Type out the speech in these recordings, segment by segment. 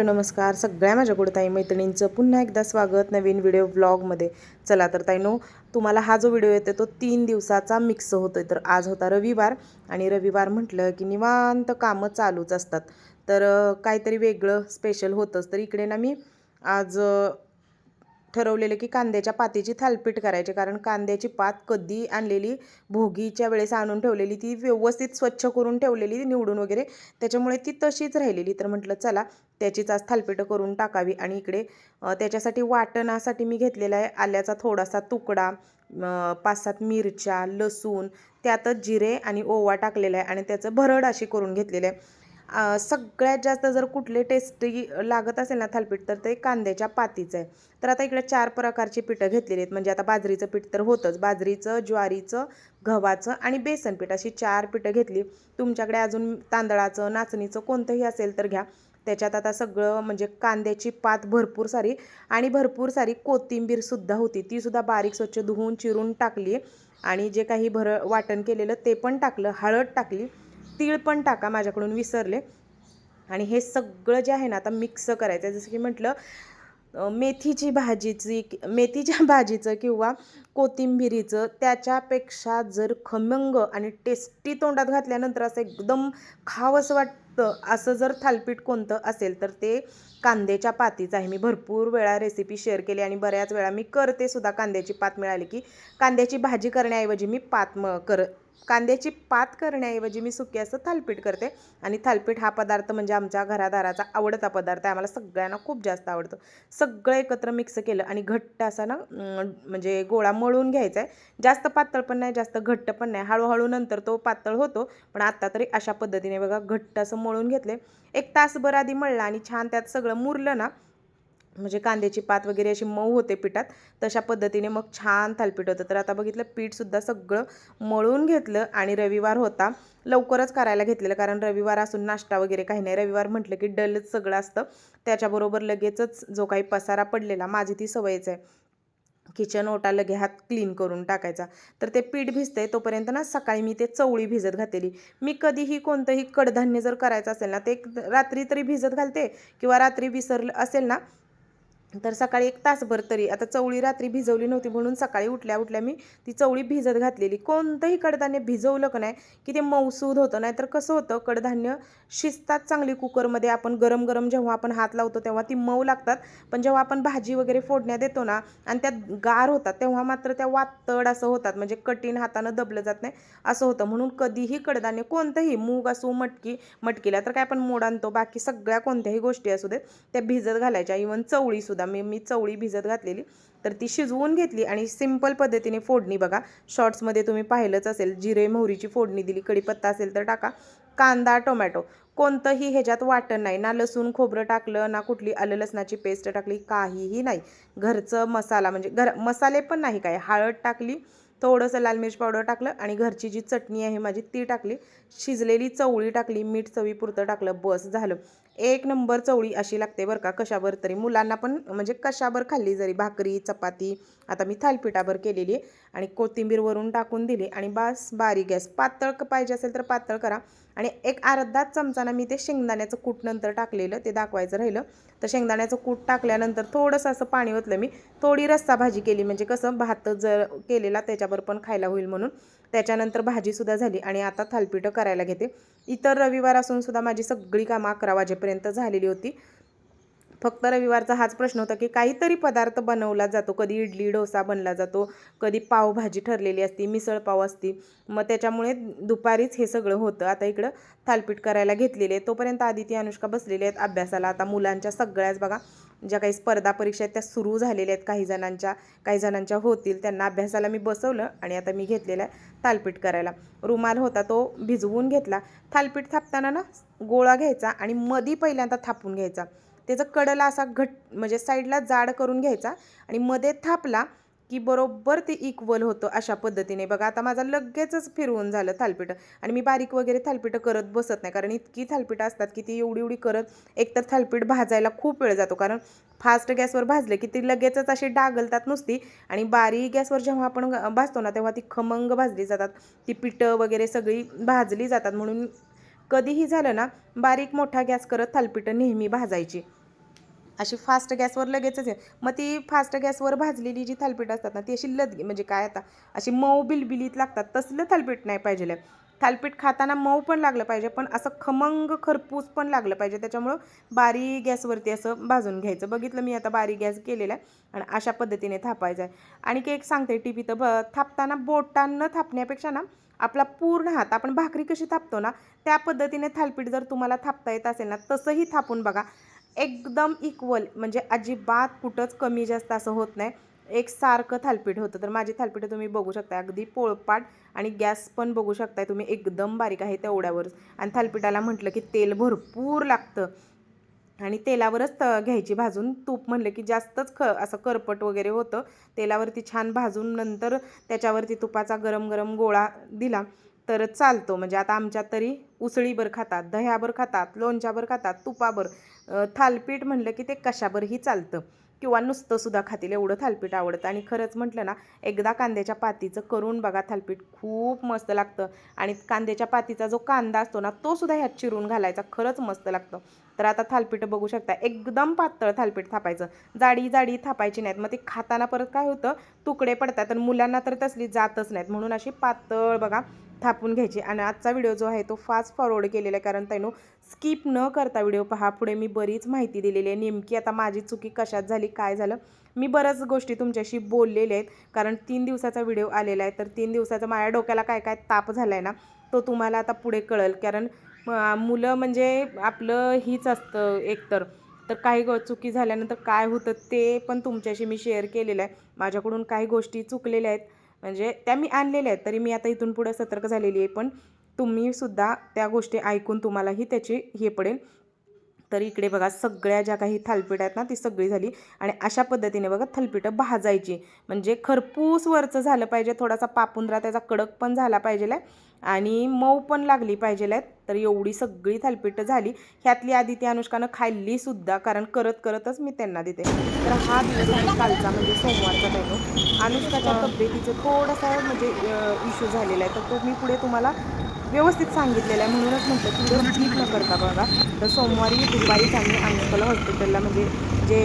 Hello नमस्कार. सगळ्या माझ्या ताई मैत्रिणींचं पुन्हा एकदा स्वागत नवीन व्हिडिओ व्लॉगमध्ये चला तर ताईनो तुम्हाला हा जो व्हिडिओ येतो तो तीन दिवसाचा मिक्स होतोय. तर आज होता रविवार आणि रविवार म्हटलं की निवांत कामं चालूच असतात. तर काहीतरी वेगळं स्पेशल होतंच. तर इकडे ना मी आज ठरवलेलं की कांद्याच्या पातीची थालपीठ करायची कारण कांद्याची पात कधी आणलेली भोगीच्या वेळेस आणून ठेवलेली ती व्यवस्थित स्वच्छ करून ठेवलेली निवडून वगैरे त्याच्यामुळे ती तशीच राहिलेली. तर म्हटलं चला त्याचीच आज थालपीठं करून टाकावी आणि इकडे त्याच्यासाठी वाटणासाठी मी घेतलेला आहे आल्याचा थोडासा तुकडा पाच सात मिरच्या लसूण त्यातच जिरे आणि ओवा टाकलेला आहे आणि त्याचं भरड अशी करून घेतलेलं आहे. सगळ्यात जास्त जर कुठले टेस्टी लागत असेल ना थालपीठ तर ते कांद्याच्या पातीचं आहे. तर आता इकडे चार प्रकारची पिठं घेतलेली आहेत. म्हणजे आता बाजरीचं पीठ तर होतंच. बाजरीचं ज्वारीचं गव्हाचं आणि बेसन पीठ अशी चार पिठं घेतली. तुमच्याकडे अजून तांदळाचं नाचणीचं कोणतंही असेल तर घ्या. त्याच्यात आता सगळं म्हणजे कांद्याची पात भरपूर सारी आणि भरपूर सारी कोथिंबीरसुद्धा होती. तीसुद्धा बारीक स्वच्छ धुवून चिरून टाकली आणि जे काही भर वाटण केलेलं ते पण टाकलं. हळद टाकली. तीळ पण टाका माझ्याकडून विसरले. आणि हे सगळं जे आहे ना आता मिक्स करायचं आहे. जसं की म्हटलं मेथीची भाजीची मेथीच्या भाजीचं किंवा कोथिंबिरीचं त्याच्यापेक्षा जर खमंग आणि टेस्टी तोंडात घातल्यानंतर असं एकदम खावंसं वाटतं असं जर थालपीठ कोणतं असेल तर ते कांद्याच्या पातीचं आहे. मी भरपूर वेळा रेसिपी शेअर केली आणि बऱ्याच वेळा मी करते सुद्धा कांद्याची पात मिळाली की कांद्याची भाजी करण्याऐवजी मी पात म कर कांद्याची पात करण्याऐवजी मी सुकी असं थालपीठ करते. आणि थालपीठ हा पदार्थ म्हणजे आमच्या घरादाराचा आवडता पदार्थ आहे. आम्हाला सगळ्यांना खूप जास्त आवडतो. सगळं एकत्र मिक्स केलं आणि घट्ट असा ना म्हणजे गोळा मळून घ्यायचा आहे. जास्त पातळ पण नाही जास्त घट्ट पण नाही. हळूहळू नंतर तो पातळ होतो. पण आत्ता तरी अशा पद्धतीने बघा घट्ट असं मळून घेतले एक तासभर आधी मळला आणि छान त्यात सगळं मुरलं ना म्हणजे कांद्याची पात वगैरे अशी मऊ होते पिठात तशा पद्धतीने मग छान थालपीठ होतं. तर आता बघितलं पीठसुद्धा सगळं मळून घेतलं आणि रविवार होता. लवकरच करायला घेतलेलं कारण रविवार असून नाश्ता वगैरे काही नाही. रविवार म्हटलं की डलच सगळं असतं. त्याच्याबरोबर लगेचच जो काही पसारा पडलेला माझी ती सवयच आहे. किचन ओटा लगे हात क्लीन करून टाकायचा. तर ते पीठ भिजतंय तोपर्यंत ना सकाळी मी ते चवळी भिजत घातलेली. मी कधीही कोणतंही कडधान्य जर करायचं असेल ना ते एक रात्री तरी भिजत घालते किंवा रात्री विसरलं असेल ना तर सकाळी एक तासभर तरी आता चवळी रात्री भिजवली नव्हती म्हणून सकाळी उठल्या उठल्या मी ती चवळी भिजत घातलेली. कोणतंही कडधान्य भिजवलं का नाही की ते मौसूद होतं. नाहीतर कसं होतं कडधान्य शिजतात चांगली कुकरमध्ये. आपण गरम गरम जेव्हा आपण हात लावतो तेव्हा ती मऊ लागतात. पण जेव्हा आपण भाजी वगैरे फोडण्यात देतो ना आणि त्यात गार होतात तेव्हा मात्र त्या वातड असं होतात. म्हणजे कठीण हातानं दबलं जात नाही असं होतं. म्हणून कधीही कडधान्य कोणतंही मूग असो मटकी मटकीला तर काय आपण मोड आणतो. बाकी सगळ्या कोणत्याही गोष्टी असू देत त्या भिजत घालायच्या. इवन चवळीसुद्धा मी मी चवळी भिजत घातलेली. तर ती शिजवून घेतली आणि सिंपल पद्धतीने फोडणी बघा. शॉर्ट्समध्ये तुम्ही पाहिलंच असेल जिरे मोहरीची फोडणी दिली कढीपत्ता असेल तर टाका. कांदा टोमॅटो कोणतंही ह्याच्यात वाटण नाही. ना लसूण खोबरं टाकलं ना कुठली आलं लसणाची पेस्ट टाकली काहीही नाही. घरचं मसाला म्हणजे घर मसाले पण नाही काय. हळद टाकली थोडंसं लाल मिरची पावडर टाकलं आणि घरची जी चटणी आहे माझी ती टाकली. शिजलेली चवळी टाकली मीठ चवीपुरतं टाकलं बस झालं. एक नंबर चवळी अशी लागते बरं का कशावर तरी. मुलांना पण म्हणजे कशावर खाल्ली जरी भाकरी चपाती आता मी थालपिठावर केलेली आहे आणि कोथिंबीरवरून टाकून दिली आणि बस बारीक गॅस. पातळ पाहिजे असेल तर पातळ करा. आणि एक अर्धा चमचाना मी ते शेंगदाण्याचं कूट नंतर टाकलेलं ते दाखवायचं राहिलं. तर शेंगदाण्याचं कूट टाकल्यानंतर थोडंसं असं पाणी ओतलं मी. थोडी रस्सा भाजी केली म्हणजे कसं भात जर केलेला त्याच्यावर पण खायला होईल म्हणून. त्याच्यानंतर भाजीसुद्धा झाली आणि आता थालपीठं करायला घेते. इतर रविवार असूनसुद्धा माझी सगळी कामं अकरा वाजेपर्यंत झालेली होती. फक्त रविवारचा हाच प्रश्न होता की काहीतरी पदार्थ बनवला जातो. कधी इडली डोसा बनला जातो कधी पावभाजी ठरलेली असती मिसळपाव असती. मग त्याच्यामुळे दुपारीच हे सगळं होतं. आता इकडं थालपीठ करायला घेतलेले आहे. तोपर्यंत आदिती अनुष्का बसलेले आहेत अभ्यासाला. आता मुलांच्या सगळ्याच बघा ज्या काही स्पर्धा परीक्षा आहेत त्या सुरू झालेल्या आहेत. काही जणांच्या काही जणांच्या होतील. त्यांना अभ्यासाला मी बसवलं आणि आता मी घेतलेला आहे थालपीठ करायला. रुमाल होता तो भिजवून घेतला. थालपीठ थापताना ना गोळा घ्यायचा आणि मधी पहिल्यांदा थापून घ्यायचा. त्याचा कडला असा घट म्हणजे साईडला जाड करून घ्यायचा आणि मध्ये थापला की बरोबर ते इक्वल होतं अशा पद्धतीने. बघा आता माझा लगेचच फिरवून झालं थालपीठं. आणि मी बारीक वगैरे थालपीठं करत बसत नाही कारण इतकी थालपीठं असतात की ती एवढी एवढी करत एकतर थालपीठ भाजायला खूप वेळ जातो. कारण फास्ट गॅसवर भाजले की ती लगेचच अशी डागलतात नुसती आणि बारीक गॅसवर जेव्हा आपण भाजतो ना तेव्हा ती खमंग भाजली जातात. ती पिठं वगैरे सगळी भाजली जातात म्हणून कधीही झालं ना बारीक मोठा गॅस करत थालपिठं नेहमी भाजायची. अशी फास्ट गॅसवर लगेचच आहे मग ती फास्ट गॅसवर भाजलेली जी थालपीठ असतात ना ती अशी लद म्हणजे काय आता अशी मऊ बिलबिलीत लागतात तसलं थालपीठ नाही पाहिजे. थालपीठ खाताना मऊ पण लागलं पाहिजे पण असं खमंग खरपूस पण लागलं पाहिजे. त्याच्यामुळं बारी गॅसवरती असं भाजून घ्यायचं. बघितलं मी आता बारी गॅस केलेला आहे आणि अशा पद्धतीने थापायचं आहे. आणि एक सांगते टीव्ही तर ब थापताना बोटांना थापण्यापेक्षा ना आपला पूर्ण हात आपण भाकरी कशी थापतो ना त्या पद्धतीने थालपीठ जर तुम्हाला थापता येत असेल ना तसंही थापून बघा. एकदम इक्वल म्हणजे अजिबात कुठंच कमी जास्त असं होत नाही. एक सारखं थालपीठ होतं. तर माझी थालपीठं तुम्ही बघू शकता. अगदी पोळपाट आणि गॅस पण बघू शकताय तुम्ही. एकदम बारीक आहे तेवढ्यावर. आणि थालपीठाला म्हटलं की तेल भरपूर लागतं. आणि तेलावरच त घ्यायची. भाजून तूप म्हणलं की जास्तच ख असं करपट वगैरे होतं. तेलावरती छान भाजून नंतर त्याच्यावरती तुपाचा गरम गरम गोळा दिला तर चालतो. म्हणजे आता आमच्यात तरी उसळीभर खातात दह्याभर खातात लोणच्याभर खातात तुपाभर. थालपीठ म्हणलं की ते कशाभरही चालतं. किंवा नुसतं सुद्धा खातील एवढं थालपीठ आवडतं. आणि खरंच म्हटलं ना एकदा कांद्याच्या पातीचं करून बघा थालपीठ खूप मस्त लागतं. आणि कांद्याच्या पातीचा जो कांदा असतो ना तो सुद्धा ह्यात चिरून घालायचा खरंच मस्त लागतं. तर आता थालपीठ बघू शकता एकदम पातळ थालपीठ थापायचं. जाडी जाडी थापायची नाहीत मग ते खाताना परत काय होतं तुकडे पडतात आणि मुलांना तर तसली जातच नाहीत. म्हणून अशी पातळ बघा थापून घ्यायची. आणि आजचा व्हिडिओ जो आहे तो फास्ट फॉरवर्ड केलेला आहे. कारण त्यानं स्किप न करता व्हिडिओ पहा. पुढे मी बरीच माहिती दिलेली आहे. नेमकी आता माझी चुकी कशात झाली काय झालं? मी बऱ्याच गोष्टी तुमच्याशी बोललेल्या आहेत. कारण तीन दिवसाचा व्हिडिओ आलेला आहे. तर तीन दिवसाचा माझ्या डोक्याला काय काय ताप झाला आहे ना तो तुम्हाला आता पुढे कळेल. कारण मुलं म्हणजे आपलं हीच असतं एकतर. तर काही ग चुकी झाल्यानंतर काय होतं ते पण तुमच्याशी मी शेअर केलेलं आहे. माझ्याकडून काही गोष्टी चुकलेल्या आहेत. म्हणजे त्या मी आणलेल्या आहेत. तरी मी आता इथून पुढे सतर्क झालेली आहे. पण तुम्ही सुद्धा त्या गोष्टी ऐकून तुम्हालाही त्याची हे पडेल. तर इकडे बघा सगळ्या ज्या काही थालपीठ आहेत ना ती सगळी झाली. आणि अशा पद्धतीने बघा थालपीठं भाजायची. म्हणजे खरपूस वरचं झालं पाहिजे थोडासा पापुंद्रा त्याचा कडक पण झाला पाहिजे आणि मऊ पण लागली पाहिजे तर एवढी सगळी थालपीठं झाली. ह्यातली आधी ती अनुष्कानं खाल्ली सुद्धा कारण करत करतच मी त्यांना देते. तर हा दिवस आहे कालचा म्हणजे सोमवारचा टाइम अनुष्काच्या तब्येतीचं थोडासा म्हणजे इश्यू झालेला आहे. तर तो मी पुढे तुम्हाला व्यवस्थित सांगितलेलं आहे. म्हणूनच म्हटलं की जर ठीक न करता बघा. तर सोमवारी दुपारीच आम्ही अनुष्काला हॉस्पिटलला म्हणजे जे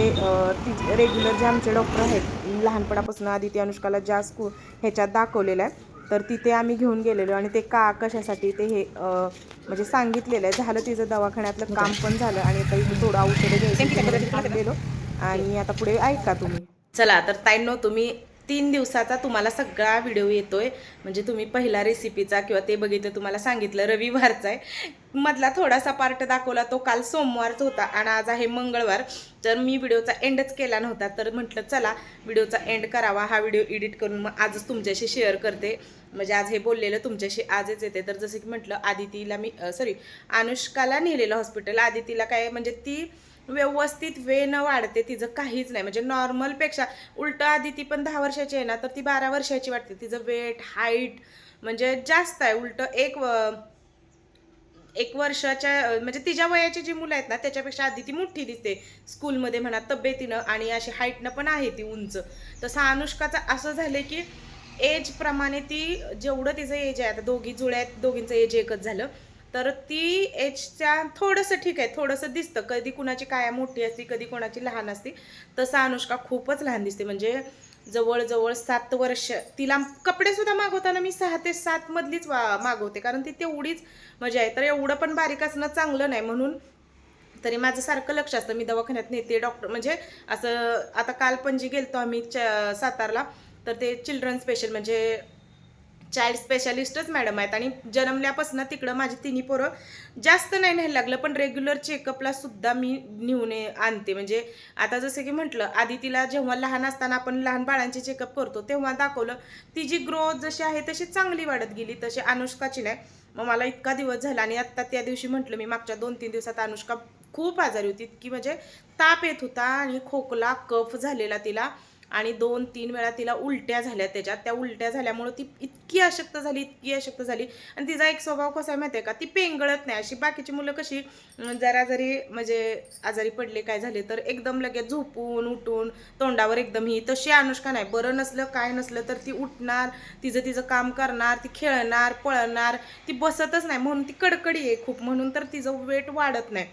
ती रेग्युलर जे आमचे डॉक्टर आहेत लहानपणापासून आधी ते अनुष्काला ज्या स्कूल ह्याच्यात दाखवलेलं आहे तर तिथे आम्ही घेऊन गेलेलो आणि ते का कशासाठी ते हे म्हणजे सांगितलेलं आहे. झालं तिचं दवाखान्यातलं काम पण झालं आणि आता इथे थोडं औषधं घ्यायचं थांबलेलो आणि आता पुढे ऐका तुम्ही. चला तर ताईंनो तुम्ही तीन दिवसाचा तुम्हाला सगळा व्हिडिओ येतो आहे म्हणजे तुम्ही पहिला रेसिपीचा किंवा ते बघितलं तुम्हाला सांगितलं रविवारचा आहे. मधला थोडासा पार्ट दाखवला तो काल सोमवारचा होता आणि आज आहे मंगळवार. तर मी व्हिडिओचा एंडच केला नव्हता. तर म्हटलं चला व्हिडिओचा एंड करावा. हा व्हिडिओ एडिट करून मग आजच तुमच्याशी शेअर करते. म्हणजे आज हे बोललेलं तुमच्याशी आजच येते. तर जसं की म्हटलं आदितीला मी सॉरी अनुष्काला नेलेलं हॉस्पिटल आदितीला काय म्हणजे ती व्यवस्थित वे न वाढते तिचं काहीच नाही. म्हणजे नॉर्मलपेक्षा उलटं आधी ती पण दहा वर्षाची आहे ना तर ती बारा वर्षाची वाटते. तिचं वेट हाईट म्हणजे जास्त आहे. उलटं एक व- एक वर्षाच्या म्हणजे तिच्या वयाची जी मुलं आहेत ना त्याच्यापेक्षा आधी ती मोठी दिसते. स्कूलमध्ये म्हणा तब्येतीनं आणि अशी हाईटनं पण आहे ती उंच. तसं अनुष्काचं असं झालं की एजप्रमाणे ती जेवढं तिचं एज आहे आता दोघी जुळ्या आहेत दोघींचं एज एकच झालं. तर ती एजच्या थोडंसं ठीक आहे थोडंसं दिसतं. कधी कुणाची काया मोठी असते कधी कोणाची लहान असते. तसं अनुष्का खूपच लहान दिसते. म्हणजे जवळजवळ सात वर्ष तिला कपडेसुद्धा मागवताना मी सहा ते सात मधलीच वा मागवते. कारण ती तेवढीच मजा आहे. तर एवढं पण बारीक असणं चांगलं नाही. म्हणून तरी माझं सारखं लक्ष असतं. मी दवाखान्यात नेते डॉक्टर म्हणजे असं आता काल पणजी गेलतो आम्ही च सातारला तर ते चिल्ड्रन स्पेशल म्हणजे चाइल्ड स्पेशालिस्टच मॅडम आहेत. आणि जन्मल्यापासून तिकडं माझी तिन्ही पोरं जास्त नाही न्यायला लागलं पण रेग्युलर चेकअपला सुद्धा मी नेऊन आणते. म्हणजे आता जसं की म्हटलं आधी तिला जेव्हा लहान असताना आपण लहान बाळांचे चेकअप करतो तेव्हा दाखवलं तिची ग्रोथ जशी आहे तशी चांगली वाढत गेली तशी अनुष्काची नाही. मग मला इतका दिवस झाला आणि आत्ता त्या दिवशी म्हटलं मी मागच्या दोन तीन दिवसात अनुष्का खूप आजारी होती. इतकी म्हणजे ताप येत होता आणि खोकला कफ झालेला तिला. आणि दोन तीन वेळा तिला उलट्या झाल्या त्याच्यात. त्या उलट्या झाल्यामुळं ती इतकी अशक्त झाली इतकी अशक्त झाली. आणि तिचा एक स्वभाव कसा आहे माहिती आहे का? ती पेंगळत नाही. अशी बाकीची मुलं कशी जरा जरी म्हणजे आजारी पडले काय झाले तर एकदम लगेच झोपून उठून तोंडावर एकदम ही तशी अनुष्का नाही. बरं नसलं काय नसलं तर ती उठणार तिचं तिचं काम करणार ती खेळणार पळणार ती बसतच नाही. म्हणून ती कडकडी आहे खूप. म्हणून तर तिचं वेट वाढत नाही.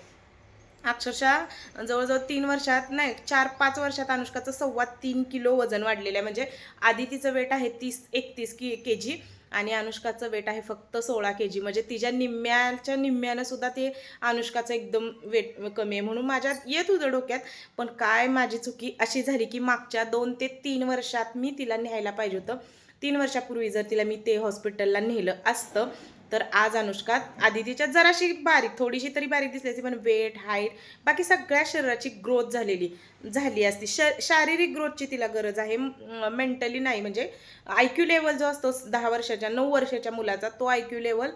अक्षरशः जवळजवळ तीन वर्षात नाही चार पाच वर्षात अनुष्काचं सव्वा तीन किलो वजन वाढलेलं आहे. म्हणजे आधी तिचं वेट आहे तीस एकतीस की के जी आणि अनुष्काचं वेट आहे फक्त सोळा के जी म्हणजे तिच्या निम्म्याच्या निम्म्यानं सुद्धा ते अनुष्काचं एकदम वेट कमी आहे. म्हणून माझ्या येत होतं डोक्यात पण काय माझी चुकी अशी झाली की मागच्या दोन ते तीन वर्षात मी तिला न्यायला पाहिजे होतं. तीन वर्षापूर्वी जर तिला मी ते हॉस्पिटलला नेलं असतं तर आज अनुष्का आधी जराशी बारीक थोडीशी तरी बारीक दिसली असती पण वेट हाईट बाकी सगळ्या शरीराची ग्रोथ झालेली झाली असती. श शारीरिक ग्रोथची तिला गरज आहे. मेंटली नाही म्हणजे आय क्यू लेवल जो असतो दहा वर्षाच्या नऊ वर्षाच्या मुलाचा तो आय क्यू लेवल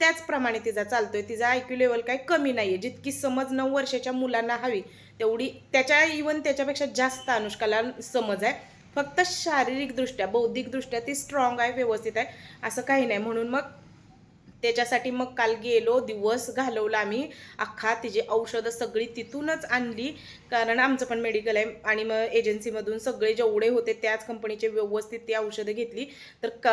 त्याचप्रमाणे तिचा चालतोय. तिचा आय क्यू लेवल काही कमी नाही आहे जितकी समज नऊ वर्षाच्या मुलांना हवी तेवढी त्याच्या इवन त्याच्यापेक्षा जास्त अनुष्काला समज आहे. फक्त शारीरिकदृष्ट्या बौद्धिकदृष्ट्या ती स्ट्रॉंग आहे व्यवस्थित आहे असं काही नाही. म्हणून मग त्याच्यासाठी मग काल गेलो दिवस घालवला आम्ही. अख्खा तिची औषधं सगळी तिथूनच आणली. कारण आमचं पण मेडिकल आहे आणि मग एजन्सीमधून सगळे जेवढे होते त्याच कंपनीचे व्यवस्थित ती औषधं घेतली. तर क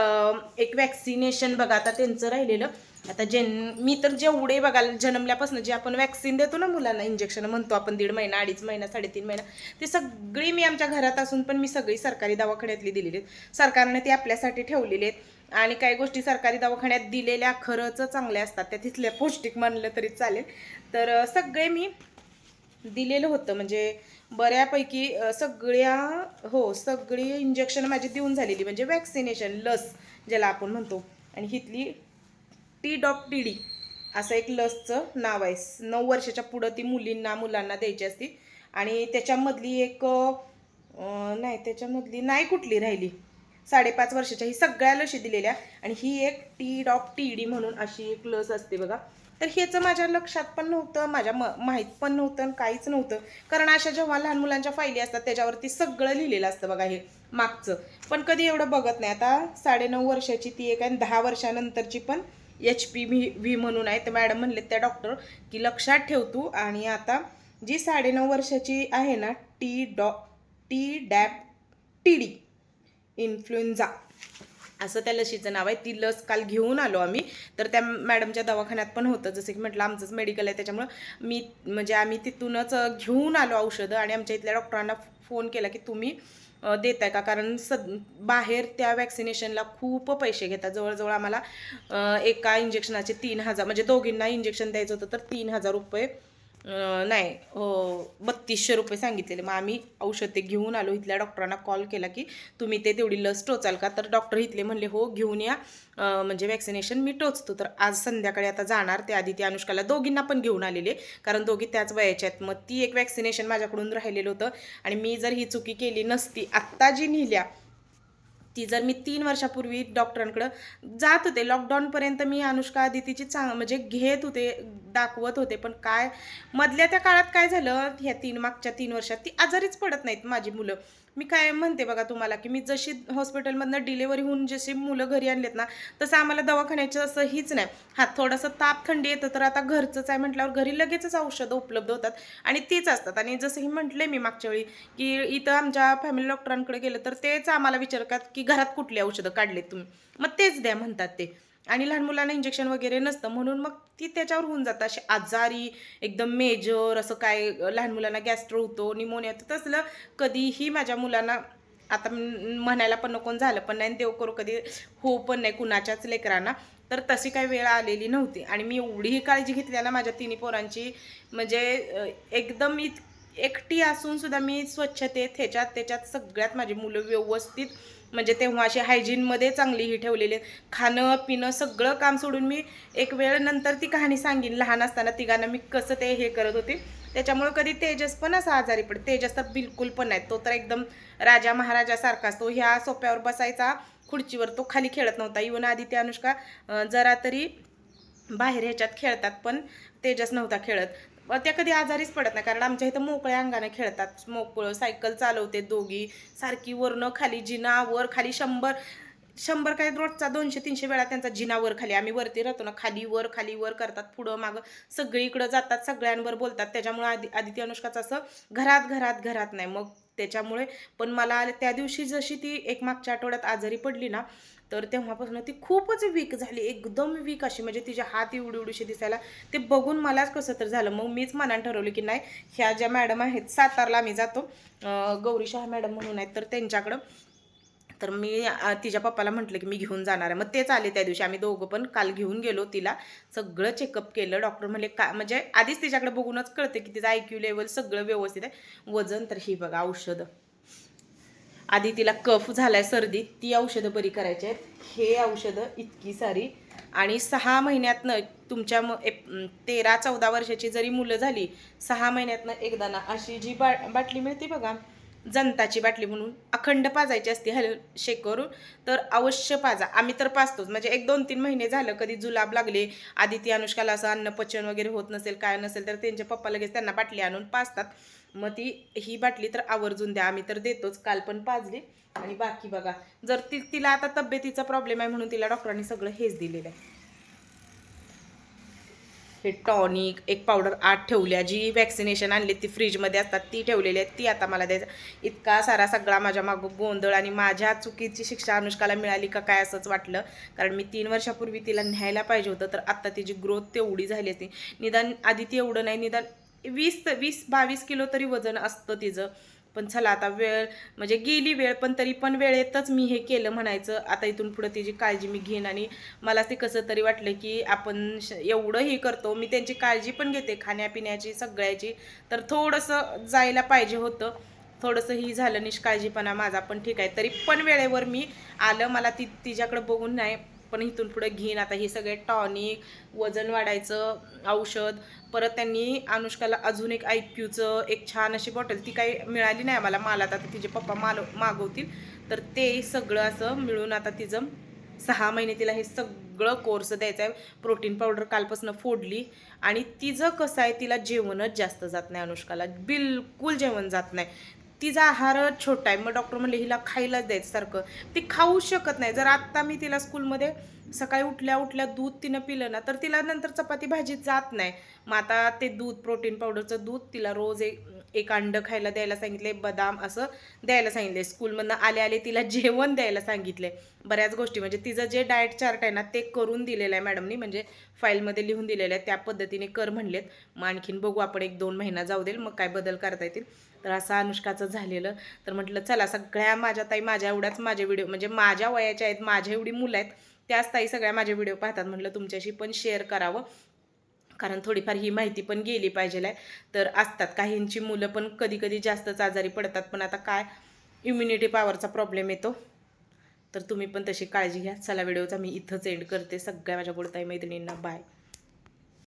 एक वॅक्सिनेशन बघा आता त्यांचं राहिलेलं. आता जेन मी तर जेवढे बघा जन्मल्यापासून जे आपण वॅक्सिन देतो ना मुलांना इंजेक्शन म्हणतो आपण दीड महिना अडीच महिना साडेतीन महिना ते सगळी मी आमच्या घरात असून पण मी सगळी सरकारी दवाखान्यातली दिलेली आहेत. सरकारने ती आपल्यासाठी ठेवलेली आहेत. आणि काही गोष्टी सरकारी दवाखान्यात दिलेल्या खरंच चांगल्या असतात. त्या तिथल्या पौष्टिक मानलं तरी चालेल. तर सगळे मी दिलेलं होतं. म्हणजे बऱ्यापैकी सगळ्या हो सगळी इंजेक्शन माझी देऊन झालेली. म्हणजे वॅक्सिनेशन लस ज्याला आपण म्हणतो. आणि हिथली टी डॉप टी डी असं एक लसचं नाव आहे. नऊ वर्षाच्या पुढं ती मुलींना मुलांना द्यायची असती. आणि त्याच्यामधली एक नाही त्याच्यामधली नाही कुठली राहिली. साडेपाच वर्षाच्या ही सगळ्या लशी दिलेल्या. आणि ही एक टी डॉप टी डी म्हणून अशी एक लस असते बघा. तर ह्याचं माझ्या लक्षात पण नव्हतं माझ्या म माहीत पण नव्हतं आणि काहीच नव्हतं. कारण अशा जेव्हा लहान मुलांच्या फायली असतात त्याच्यावरती सगळं लिहिलेलं असतं बघा हे मागचं. पण कधी एवढं बघत नाही. आता साडेनऊ वर्षाची ती एक आणि दहा वर्षानंतरची पण एच पी व्ही व्ही म्हणून आहे. तर मॅडम म्हणले त्या डॉक्टर की लक्षात ठेव तू. आणि आता जी साडेनऊ वर्षाची आहे ना T D Tdap T D influenza असं त्या लशीचं नाव आहे. ती लस काल घेऊन आलो आम्ही. तर त्या मॅडमच्या दवाखान्यात पण होतं. जसं की म्हटलं आमचंच मेडिकल आहे. त्याच्यामुळं मी म्हणजे आम्ही तिथूनच घेऊन आलो औषधं. आणि आमच्या इथल्या डॉक्टरांना फोन केला की तुम्ही देताय का? कारण सद बाहेर त्या वॅक्सिनेशनला खूप पैसे घेतात. जवळजवळ आम्हाला एका इंजेक्शनाचे तीन हजार म्हणजे दोघींना इंजेक्शन द्यायचं होतं तर तीन हजार रुपये नाही हो बत्तीसशे रुपये सांगितलेले. मग आम्ही औषधे घेऊन आलो. इथल्या डॉक्टरांना कॉल केला की तुम्ही ते तेवढी लस टोचाल का? तर डॉक्टर इथले म्हणले हो घेऊन या. म्हणजे वॅक्सिनेशन मी टोचतो. तर आज संध्याकाळी आता जाणार. ते आधी ते अनुष्काला दोघींना पण घेऊन आलेले. कारण दोघी त्याच वयाच्या आहेत. मग ती एक वॅक्सिनेशन माझ्याकडून राहिलेलं होतं. आणि मी जर ही चुकी केली नसती आत्ता जी लिहिल्या ती जर मी तीन वर्षापूर्वी डॉक्टरांकडं जात होते लॉकडाऊनपर्यंत मी अनुष्का आदितीची चांग म्हणजे घेत होते दाखवत होते पण काय मधल्या त्या काळात काय झालं ह्या तीन मागच्या तीन वर्षात ती आजारीच पडत नाहीत माझी मुलं. मी काय म्हणते बघा तुम्हाला की मी जशी हॉस्पिटलमधनं डिलेवरी होऊन जशी मुलं घरी आणलेत ना तसं आम्हाला दवाखान्याचं असं हीच नाही. हा थोडंसं ताप थंडी येतं तर आता घरचंच आहे म्हटल्यावर घरी लगेचच औषधं उपलब्ध होतात आणि तीच असतात. आणि जसं ही म्हटले मी मागच्या वेळी की इथं आमच्या फॅमिली डॉक्टरांकडे गेलं तर तेच आम्हाला विचारतात की घरात कुठली औषधं काढलेत तुम्ही? मग तेच द्या म्हणतात ते. आणि लहान मुलांना इंजेक्शन वगैरे नसतं. म्हणून मग ती त्याच्यावर होऊन जातं. अशी आजारी एकदम मेजर असं काय लहान मुलांना गॅस्ट्रो होतो निमोनिया होतो. तसलं कधीही माझ्या मुलांना आता म्हणायला पण नको झालं पण नाही आणि देव करू कधी हो पण नाही कुणाच्याच लेकरांना तर तशी काही वेळ आलेली नव्हती. आणि मी एवढीही काळजी घेतली ना माझ्या तिन्ही पोरांची म्हणजे एकदम इत एकटी असून सुद्धा मी स्वच्छतेत ह्याच्यात त्याच्यात सगळ्यात माझी मुलं व्यवस्थित म्हणजे तेव्हा अशी हायजीनमध्ये चांगली ही ठेवलेली आहेत. खाणं पिणं सगळं काम सोडून मी एक वेळ नंतर ती कहाणी सांगीन. लहान असताना तिघांना मी कसं ते हे करत होते. त्याच्यामुळं कधी तेजस पण असा आजारी पडे तेजस तर बिलकुल पण नाही. तो तर एकदम राजा महाराजासारखा असतो. ह्या सोप्यावर बसायचा खुर्चीवर तो खाली खेळत नव्हता. इवन आधी ते अनुष्का जरा तरी बाहेर ह्याच्यात खेळतात पण तेजस नव्हता खेळत. त्या कधी आजारीच पडत नाही. कारण आमच्या इथं मोकळ्या अंगाने खेळतात. मोकळं सायकल चालवते दोघी. सारखी वरनं खाली जिनावर खाली शंभर शंभर काय रोजचा दोनशे तीनशे वेळा त्यांचा जिनावर खाली. आम्ही वरती राहतो ना खाली वर खाली वर करतात पुढं मागं. सगळीकडं जातात सगळ्यांवर बोलतात. त्याच्यामुळे आदि आदिती अनुष्काचं असं घरात घरात घरात नाही. मग त्याच्यामुळे पण मला त्या दिवशी जशी ती एक मागच्या आठवड्यात आजारी पडली ना तर तेव्हापासून ती खूपच वीक झाली एकदम वीक अशी. म्हणजे तिचे हात एवढी एवढीशी दिसायला ते बघून मलाच कसं तर झालं. मग मीच मनानं ठरवलं की नाही ह्या ज्या मॅडम आहेत सातारला आम्ही जातो. अं, गौरी शहा मॅडम म्हणून आहेत तर त्यांच्याकडं. तर मी तिच्या पप्पाला म्हटलं की मी घेऊन जाणार आहे. मग तेच आले त्या दिवशी. आम्ही दोघं पण काल घेऊन गेलो तिला. सगळं चेकअप केलं. डॉक्टर म्हणले का म्हणजे आधीच तिच्याकडे बघूनच कळते की तिचं आय क्यू लेवल सगळं व्यवस्थित आहे. वजन तर ही बघा औषधं. आधी तिला कफ झालाय सर्दी ती औषधं बरी करायची आहेत. हे औषधं इतकी सारी. आणि सहा महिन्यातनं तुमच्या म एप- तेरा चौदा वर्षाची जरी मुलं झाली सहा महिन्यातनं एकदा ना अशी जी बा बाटली मिळते बघा जनताची बाटली म्हणून अखंड पाजायची असते हॅलो शेक करून तर अवश्य पाजा. आम्ही तर पाजतोच. म्हणजे एक दोन तीन महिने झालं कधी जुलाब लागले आदिती अनुष्काला असं अन्न पचन वगैरे होत नसेल काय नसेल तर त्यांचे पप्पा लगेच त्यांना बाटली आणून पाजतात. मग ती ही बाटली तर आवर्जून द्या. आम्ही तर देतोच. काल पण पाजली. आणि बाकी बघा जर ती तिला आता तब्येतीचा प्रॉब्लेम आहे म्हणून तिला डॉक्टरांनी सगळं हेच दिलेलं आहे. हे टॉनिक एक पावडर आत ठेवल्या जी वॅक्सिनेशन आणली ती फ्रीजमध्ये असतात ती ठेवलेली आहे ती आता मला द्यायचं. इतका सारा सगळा माझ्या मागं गोंधळ आणि माझ्या चुकीची शिक्षा अनुष्काला मिळाली का काय असंच वाटलं. कारण मी तीन वर्षापूर्वी तिला न्यायला पाहिजे होतं तर आत्ता तिची ग्रोथ तेवढी झाली असती. निदान आधी ती एवढं नाही निदान वीस वीस बावीस किलो तरी वजन असतं तिचं. पण चला आता वेळ म्हणजे गेली वेळ पण तरी पण वेळेतच मी हे केलं म्हणायचं. आता इथून पुढं तिची काळजी मी घेईन आणि मला ते कसं तरी वाटलं की आपण श- एवढं हे करतो मी त्यांची काळजी पण घेते खाण्यापिण्याची सगळ्याची. तर थोडंसं जायला पाहिजे होतं. थोडंसं ही झालं निष्काळजीपणा माझा पण ठीक आहे. तरी पण वेळेवर मी आलं मला ती तिच्याकडे बघून नाही पण इथून पुढे घेईन. आता हे सगळे टॉनिक वजन वाढायचं औषध परत त्यांनी अनुष्काला अजून एक आय क्यूचं एक छान अशी बॉटल ती काही मिळाली नाही आम्हाला मला आता तिचे पप्पा माल मागवतील. तर ते सगळं असं मिळून आता तिचं सहा महिने तिला हे सगळं कोर्स द्यायचा आहे. प्रोटीन पावडर कालपासून फोडली. आणि तिचं कसं आहे तिला जेवणच जास्त जात नाही अनुष्काला. बिलकुल जेवण जात नाही. तिचा आहारच छोटा आहे. मग डॉक्टर म्हणले हिला खायलाच द्यायचं सारखं. ती खाऊ शकत नाही. जर आत्ता मी तिला स्कूलमध्ये सकाळी उठल्या उठल्या दूध तिनं पिलं ना तर तिला नंतर चपाती भाजी जात नाही. मग आता ते दूध प्रोटीन पावडरचं दूध तिला रोज एक एक अंडं खायला द्यायला सांगितले बदाम असं द्यायला सांगितले स्कूलमधनं आले आले तिला जेवण द्यायला सांगितले बऱ्याच गोष्टी म्हणजे तिचं जे डाएट चार्ट आहे ना ते करून दिलेलं आहे मॅडमनी म्हणजे फाईलमध्ये लिहून दिलेलं आहे. त्या पद्धतीने कर म्हणलेत. मग आणखीन बघू आपण एक दोन महिना जाऊ देईल मग काय बदल करता येतील. तर असं अनुष्काचं झालेलं. तर म्हटलं चला सगळ्या माझ्या ताई माझ्या एवढ्याच माझे व्हिडिओ म्हणजे माझ्या वयाच्या आहेत माझ्या एवढी मुलं आहेत. त्याच ताई सगळ्या माझे व्हिडिओ पाहतात. म्हटलं तुमच्याशी पण शेअर करावं. कारण थोडीफार ही माहिती पण गेली पाहिजे आहे तर असतात. काहींची मुलं पण कधी कधी जास्तच आजारी पडतात. पण आता काय? इम्युनिटी पॉवरचा प्रॉब्लेम येतो. तर तुम्ही पण तशी काळजी घ्या. चला व्हिडिओचा मी इथंच एंड करते. सगळ्या माझ्या गोडताई मैत्रिणींना बाय